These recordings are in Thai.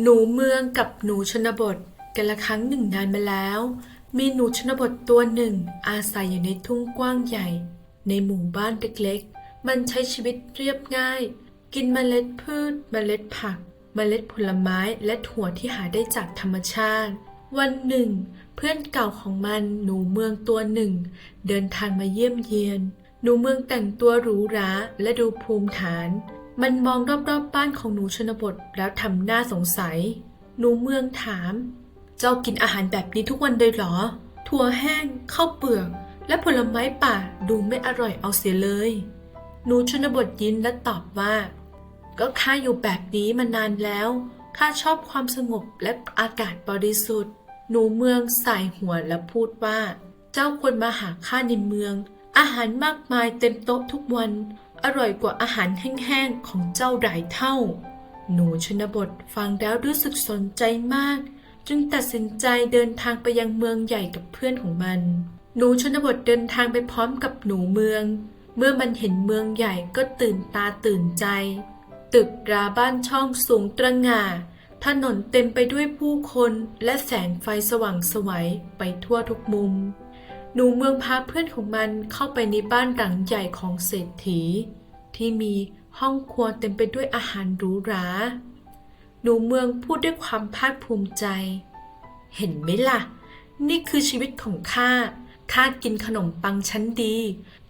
หนูเมืองกับหนูชนบทกันละครั้งหนึ่งนานมาแล้ว มีหนูชนบทตัวหนึ่ง อาศัยอยู่ในทุ่งกว้างใหญ่ ในหมู่บ้านเล็กๆ มันใช้ชีวิตเรียบง่าย กินเมล็ดพืชเมล็ดผักเมล็ดผลไม้และถั่วที่หาได้จากธรรมชาติ วันหนึ่ง เพื่อนเก่าของมันหนูเมืองตัวหนึ่ง เดินทางมาเยี่ยมเยียน หนูเมืองแต่งตัวหรูหราและดูภูมิฐาน มันมองรอบๆบบ้านของหนูชนบทแล้วทำหน้าสงสัย หนูเมืองถาม เจ้ากินอาหารแบบนี้ทุกวันเลยเหรอ ถั่วแห้งข้าวเปลือก และผลไม้ป่าดูไม่อร่อยเอาเสียเลย หนูชนบทยิ้มและตอบว่า ก็ข้าอยู่แบบนี้มานานแล้วข้าชอบความสงบและอากาศบริสุทธิ์ หนูเมืองสายหัวและพูดว่า เจ้าควรมาหาข้าในเมือง อาหารมากมายเต็มโต๊ะทุกวัน อร่อยกว่าอาหารแห้งๆของเจ้าหลายเท่า หนูชนบทฟังแล้วรู้สึกสนใจมาก จึงตัดสินใจเดินทางไปยังเมืองใหญ่กับเพื่อนของมัน หนูชนบทเดินทางไปพร้อมกับหนูเมือง เมื่อมันเห็นเมืองใหญ่ก็ตื่นตาตื่นใจ ตึกราบ้านช่องสูงตระหง่าถนนเต็มไปด้วยผู้คนและแสงไฟสว่างไสวัยไปทั่วทุกมุม หนูเมืองพาเพื่อนของมันเข้าไปในบ้านหลังใหญ่ของเศรษฐี ที่มีห้องครัวเต็มไปด้วยอาหารหรูหรา หนูเมืองพูดด้วยความภาคภูมิใจ เห็นไหมล่ะ นี่คือชีวิตของข้า ข้ากินขนมปังชั้นดี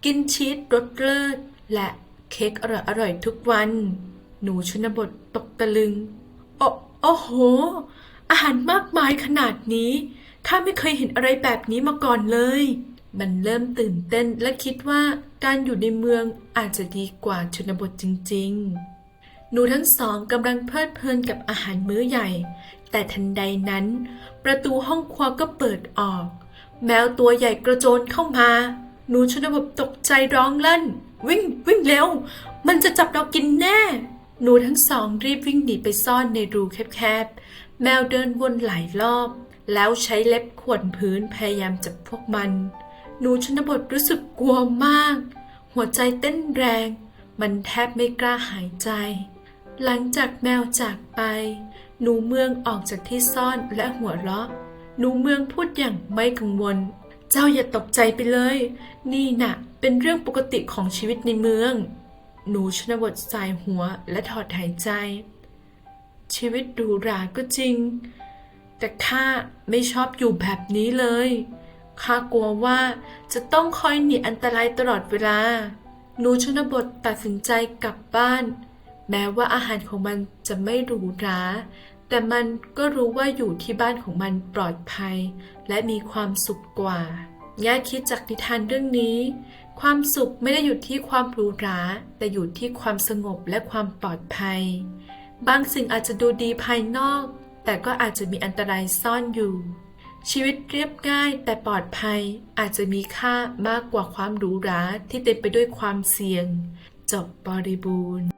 กินชีสรสเลิศและเค้กอร่อยๆทุกวัน หนูชนบทตกตะลึง โอ้โอ้โห อาหารมากมายขนาดนี้ ข้าไม่เคยเห็นอะไรแบบนี้มาก่อนเลย มันเริ่มตื่นเต้นและคิดว่าการอยู่ในเมืองอาจจะดีกว่าชนบทจริง ๆ หนูทั้งสองกำลังเพลิดเพลินกับอาหารมื้อใหญ่ แต่ทันใดนั้น ประตูห้องครัวก็เปิดออก แมวตัวใหญ่กระโจนเข้ามา หนูชนบทตกใจร้องลั่น วิ่งวิ่งเร็ว มันจะจับเรากินแน่หนูทั้งสองรีบวิ่งหนีไปซ่อนในรูแคบๆ แมวเดินวนหลายรอบ แล้วใช้เล็บข่วนพื้นพยายามจับพวกมัน หนูชนบทรู้สึกกลัวมาก หัวใจเต้นแรง มันแทบไม่กล้าหายใจ หลังจากแมวจากไป หนูเมืองออกจากที่ซ่อนและหัวเราะ หนูเมืองพูดอย่างไม่กังวล เจ้าอย่าตกใจไปเลย นี่น่ะ เป็นเรื่องปกติของชีวิตในเมือง หนูชนบทสายหัวและถอดหายใจ ชีวิตหรูหราก็จริง แต่ข้าไม่ชอบอยู่แบบนี้เลย ข้ากลัวว่าจะต้องคอยหนีอันตรายตลอดเวลา หนูชนบทตัดสินใจกลับบ้าน แม้ว่าอาหารของมันจะไม่หรูหรา แต่มันก็รู้ว่าอยู่ที่บ้านของมันปลอดภัย และมีความสุขกว่าย่าคิดจากนิทานเรื่องนี้ ความสุขไม่ได้อยู่ที่ความหรูหรา แต่อยู่ที่ความสงบและความปลอดภัย บางสิ่งอาจจะดูดีภายนอก แต่ก็อาจจะมีอันตรายซ่อนอยู่ ชีวิตเรียบง่ายแต่ปลอดภัยอาจจะมีค่ามากกว่าความหรูหราที่เต็มไปด้วยความเสี่ยง จบบริบูรณ์